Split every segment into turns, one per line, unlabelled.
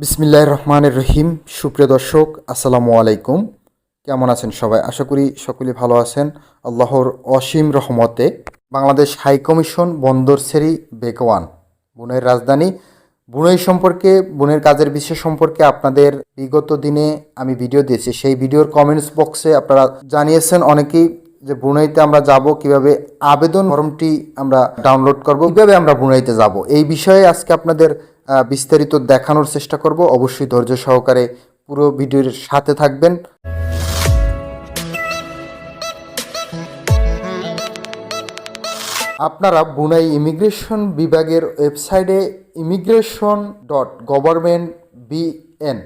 বিসমিল্লাহ রহমানের রহিম সুপ্রিয় দর্শক, আসসালামু আলাইকুম। কেমন আছেন সবাই? আশা করি সকলে ভালো আছেন। আল্লাহর অসীম রহমতে বাংলাদেশ হাই কমিশন বন্দর সেরি বেকওয়ান বুনের রাজধানী। বুনই সম্পর্কে, বুনের কাজের বিষয় সম্পর্কে আপনাদের বিগত দিনে আমি ভিডিও দিয়েছি। সেই ভিডিওর কমেন্টস বক্সে আপনারা জানিয়েছেন, অনেকেই যে বুনাইতে আমরা যাব, কীভাবে আবেদন ফর্মটি আমরা ডাউনলোড করব, কীভাবে আমরা বুনাইতে যাব, এই বিষয়ে আজকে আপনাদের বিস্তারিত দেখানোর চেষ্টা করব। অবশ্যই ধৈর্য সহকারে পুরো ভিডিওর সাথে থাকবেন। আপনারা বুনাই ইমিগ্রেশন বিভাগের ওয়েবসাইটে ইমিগ্রেশন ডট গভর্নমেন্ট বিএন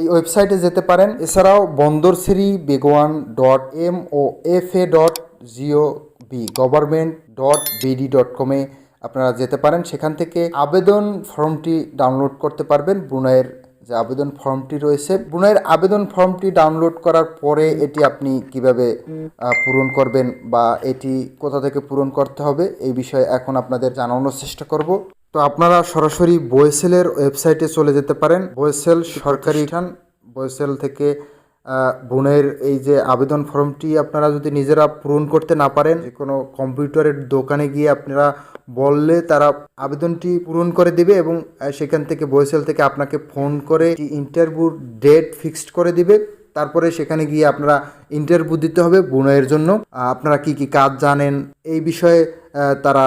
এই ওয়েবসাইটে যেতে পারেন। এছাড়াও Bandar Seri Begawan dot M O F A dot G O B government dot BD dot কমে আপনারা যেতে পারেন। সেখান থেকে আবেদন ফর্মটি ডাউনলোড করতে পারবেন। বুনাইয়ের যে আবেদন ফর্মটি রয়েছে বুনাইয়ের আবেদন ফর্মটি ডাউনলোড করার পরে এটি আপনি কীভাবে পূরণ করবেন বা এটি কোথা থেকে পূরণ করতে হবে, এই বিষয়ে এখন আপনাদের জানানোর চেষ্টা করব। তো আপনারা সরাসরি বয়েসেলের ওয়েবসাইটে চলে যেতে পারেন। বয়েসেল সরকারি স্থান বয়েসেল থেকে বোনের এই যে আবেদন ফর্মটি আপনারা যদি নিজেরা পূরণ করতে না পারেন যে কোনো কম্পিউটারের দোকানে গিয়ে আপনারা বললে তারা আবেদনটি পূরণ করে দিবে এবং সেখান থেকে বয়েসেল থেকে আপনাকে ফোন করে ইন্টারভিউর ডেট ফিক্সড করে দিবে। তারপরে সেখানে গিয়ে আপনারা ইন্টারভিউ দিতে হবে বুনাইয়ের জন্য। আপনারা কি কি কাজ জানেন? এই বিষয়ে তারা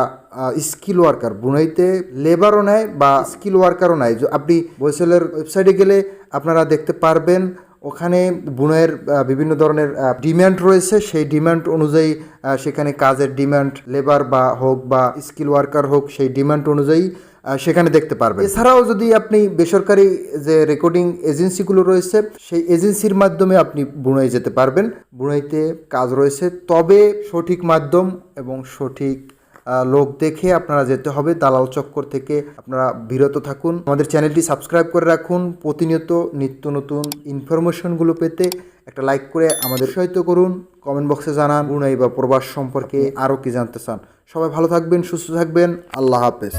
স্কিল ওয়ার্কার বুনাইতে লেবারও নেয় বা স্কিল ওয়ার্কারও নেয়। আপনি বৈশালের ওয়েবসাইটে গেলে আপনারা দেখতে পারবেন, ওখানে বুনাইয়ের বিভিন্ন ধরনের ডিম্যান্ড রয়েছে। সেই ডিমান্ড অনুযায়ী সেখানে কাজের ডিমান্ড লেবার বা হোক বা স্কিল ওয়ার্কার হোক, সেই ডিমান্ড অনুযায়ী সেখানে দেখতে পারবেন। এছাড়াও যদি আপনি বেসরকারি যে রেকর্ডিং এজেন্সিগুলো রয়েছে সেই এজেন্সির মাধ্যমে আপনি বুনাই যেতে পারবেন। বুনাইতে কাজ রয়েছে তবে সঠিক মাধ্যম এবং সঠিক লোক দেখে আপনারা যেতে হবে। দালাল চক্কর থেকে আপনারা বিরত থাকুন। আমাদের চ্যানেলটি সাবস্ক্রাইব করে রাখুন। প্রতিনিয়ত নিত্য নতুন ইনফরমেশনগুলো পেতে একটা লাইক করে আমাদের সহিত করুন। কমেন্ট বক্সে জানান বুনাই বা প্রবাস সম্পর্কে আরও কি জানতে চান। সবাই ভালো থাকবেন সুস্থ থাকবেন। আল্লাহ হাফেজ।